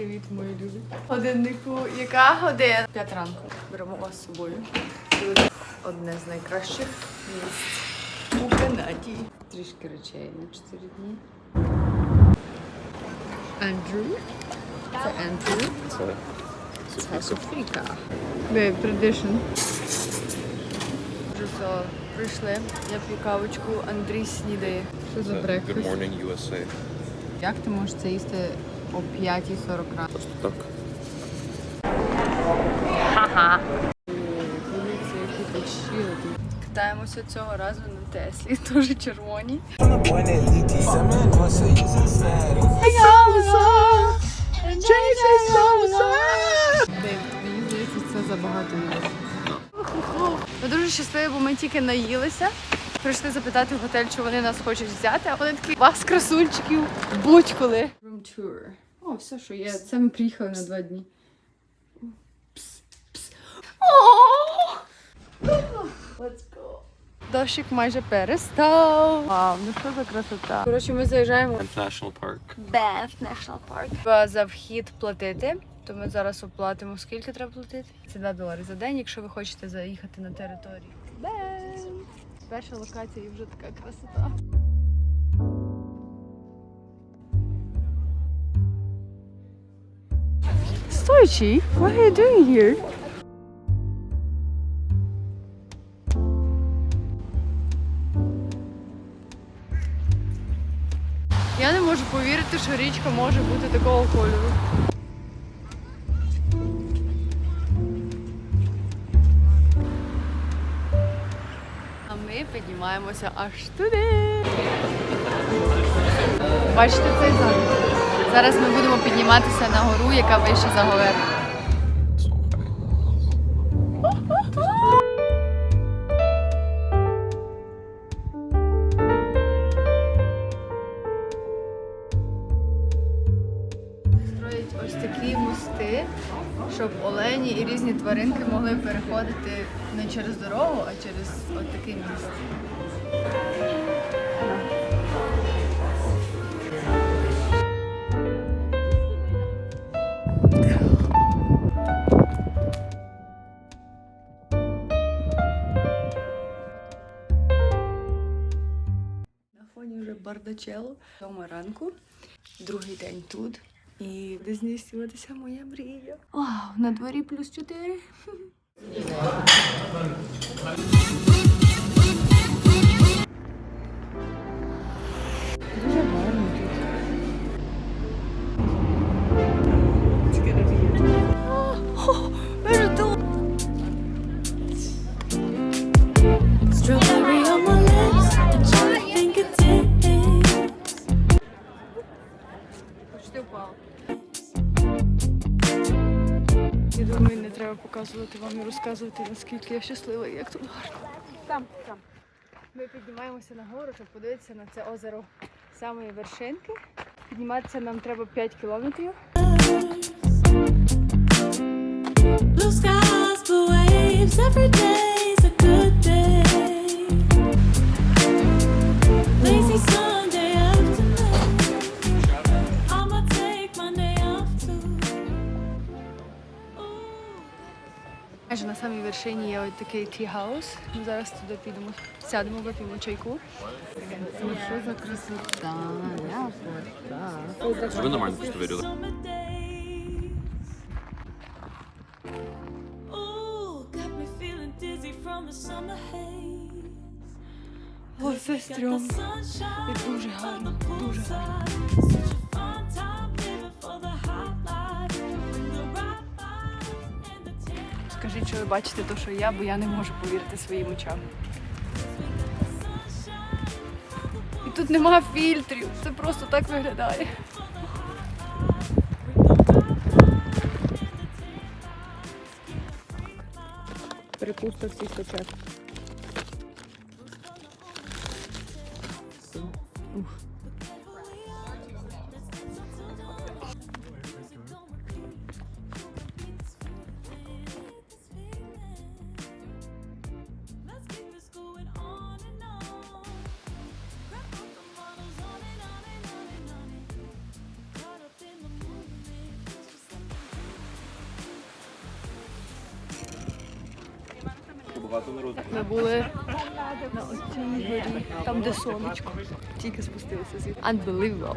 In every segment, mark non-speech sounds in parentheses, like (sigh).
Привіт, мої любі. Годиннику, яка година? П'ять ранку. Беремо вас з собою. Одне з найкращих місць у Канаді. Трішки речей на 4 дні. Андрю. Це Андрю. Це Це Софіка. Babe, tradition. Вже все, прийшли. Я п'ю кавочку, Андрій снідає. Що за Good morning, USA. Як ти можеш це їсти о 5.40 ранку? Просто так. Катаємося цього разу на Теслі, (laughs) дуже червоні. Мені здається, це забагато їсти. Ми дуже щасливі, бо ми тільки наїлися. Прийшли запитати в готель, чи вони нас хочуть взяти, а вони такі вас, красунчиків, будь-коли. О, все, що є. Це ми приїхали на два дні. Пс, пс. О! Let's go. Дощик майже перестав. Вау, ну що за красота. Коротше, ми заїжджаємо National Park. Беф National Park. Треба за вхід платити. То ми зараз оплатимо. Скільки треба платити? Це 2 долари за день, якщо ви хочете заїхати на територію. Беф! Перша локація і вже така красота. Стойчі, what are you doing here? Я не можу повірити, що річка може бути такого кольору. А ми піднімаємося аж туди. Бачите цей замок? Зараз ми будемо підніматися на гору, яка вище за говер. Строять ось такі мости, щоб олені і різні тваринки могли переходити не через дорогу, а через ось такий міст. Вже. Сьома ранку, другий день тут. І буде здійснюватися моя мрія. О, на дворі плюс 4. Дуже гарно розказувати, наскільки я щаслива і як тут гарно. Там, там. Ми піднімаємося на гору, щоб подивитися на це озеро самої вершинки. Підніматися нам треба 5 кілометрів. Blue skies, blue waves, every day's самій вершині є ось такий ті-хаус. Ми зараз туди підемо, сядемо, вип'ємо чайку. Ну що за красота, ляпота. Ви нормально просто виріли. Summer days. Ooh, got me feeling dizzy from the summer haze. О, це Got the стрьом. sunshine І дуже гарно, on the дуже гарно. Tan бачити те, що я, бо я не можу повірити своїм очам. І тут нема фільтрів. Це просто так виглядає. Перекуста всіх печер. Ми були на оцій горі, там де сонечко. Тільки спустилися звідти. Unbelievable.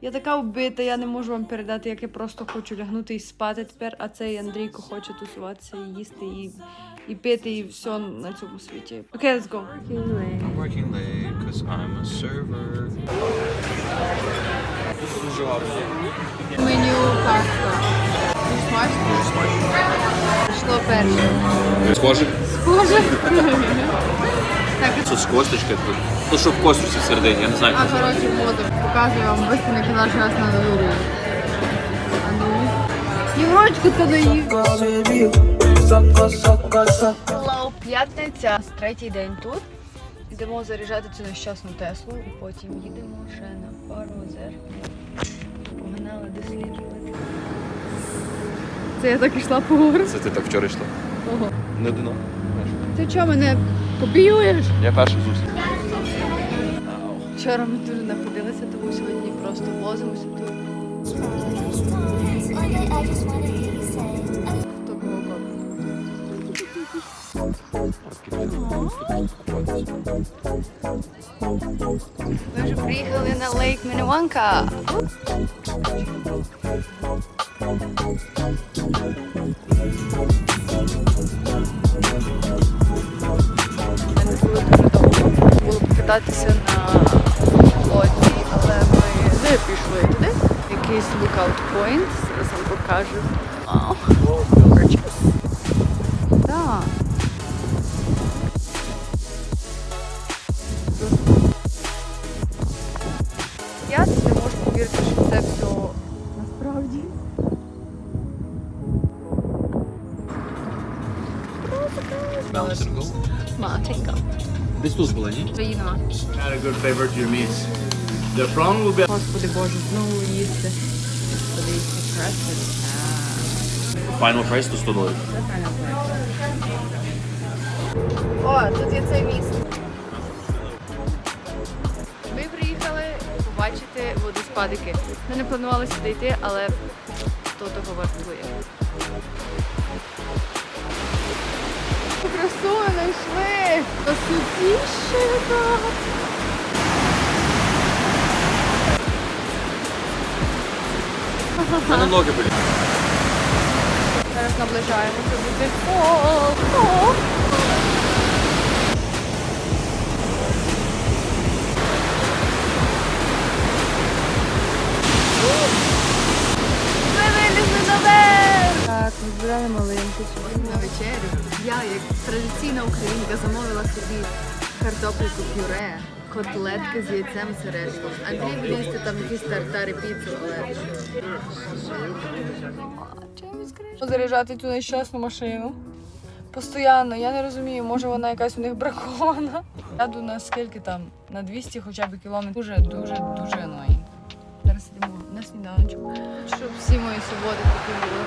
Я така вбита, я не можу вам передати, як я просто хочу лягнути і спати тепер, а цей Андрійко хоче тусуватися і їсти, і, і пити, і все на цьому світі. Окей, let's go. I'm working late because I'm a server. Меню паста. Смачно? Пішло перше. Схоже? Схоже. Так, Тут з косточки. Тут. То, що в косточці всередині, я не знаю. а коротше воду. Показую вам быстро на канал, що нас надурює. А ну. Єврочку то доїв. Hello, п'ятниця. Третій день тут. Йдемо заряджати цю нещасну Теслу і потім їдемо ще на пару озер. Погнали досліджувати. Це я так ішла по гору. Це ти так вчора йшла? Ого. Не дно. Ти чого мене копіюєш? Я перший зустрів. Вчора ми дуже находилися, тому сьогодні просто возимося тут. Ми вже приїхали на лейк Міневанка. Ми було дуже довго. Було покататися на лодці, але ми не пішли туди. Якийсь lookout point, зараз вам покажу. Gorgeous. Так. Матенька. Десь тут була, ні? Not a good favor to your meats. The prawn will be Господи Боже, знову їсти. Подивіться, красиво. Final price то 100 доларів. О, тут є цей міст. Ми приїхали побачити водоспадики. Ми не планували сюди йти, але то того вартує. Красу знайшли! Красотіше яка! У ноги болять. Зараз наближаємося до цих. О. Ми вилізли наверх! Ми збирали маленьку сьогодні на вечерю. Я, як традиційна українка, замовила собі картоплю пюре, котлетки з яйцем сережком. Андрій буде там якісь тартари піцу, але... Заряджати цю нещасну машину. Постоянно, я не розумію, може вона якась у них бракована. Яду на скільки там, на 200 хоча б кілометрів. Дуже, дуже, дуже annoying. Зараз йдемо на сніданочок. Щоб всі мої свободи такі були.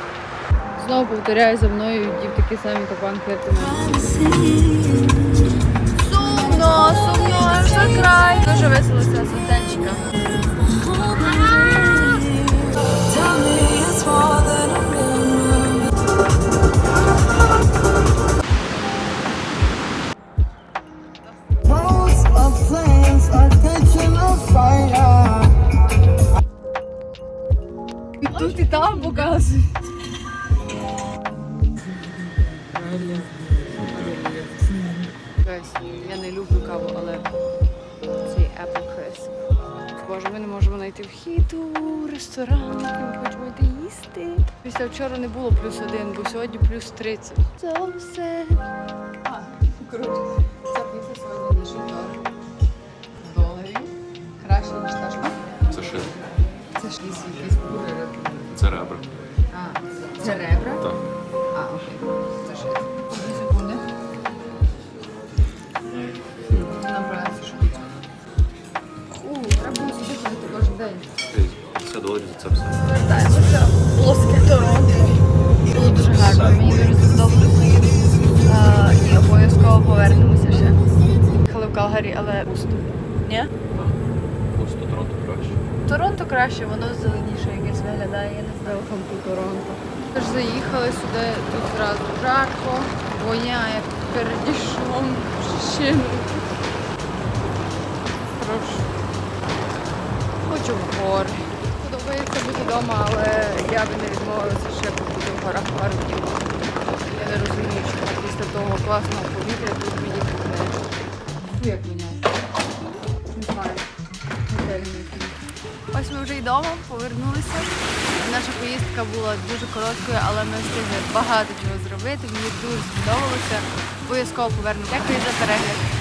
Знову повторяю за мною йдів такі самі у. Сумно, сумно, за край. Дуже весело ця состенчика. Я не люблю каву, але цей Apple Crisp. Боже, ми не можемо знайти вхід у ресторан, ми хочемо йти їсти. Після вчора не було плюс один, бо сьогодні плюс 30. Це все. А, коротше, ця піца сьогодні на 6 доларів. Краще, ніж та ж. Це ще. Це ж якісь якісь бургери. Це ребра. А, це ребра? Повертаємося. Плоске Торонто. Було дуже гарно, мені дуже сподобалося. І обов'язково повернемося ще. Їхали в Калгарі, але пусто. Ні? Просто Торонто краще. Торонто краще, воно зеленіше якесь виглядає, я не знаю. To Торонто. Тож заїхали сюди, тут зразу жарко, Воняє щину. Прошу. Хочу в гори. Подобається бути вдома, але я би не відмовилася ще побути в горах пару днів. Я не розумію, чому після того класного повітря тут мені не. Фу, як воняє. Не знаю. Ось ми вже й вдома, повернулися. Наша поїздка була дуже короткою, але ми встигли багато чого зробити. Мені дуже сподобалося. Обов'язково повернемо. Дякую за перегляд.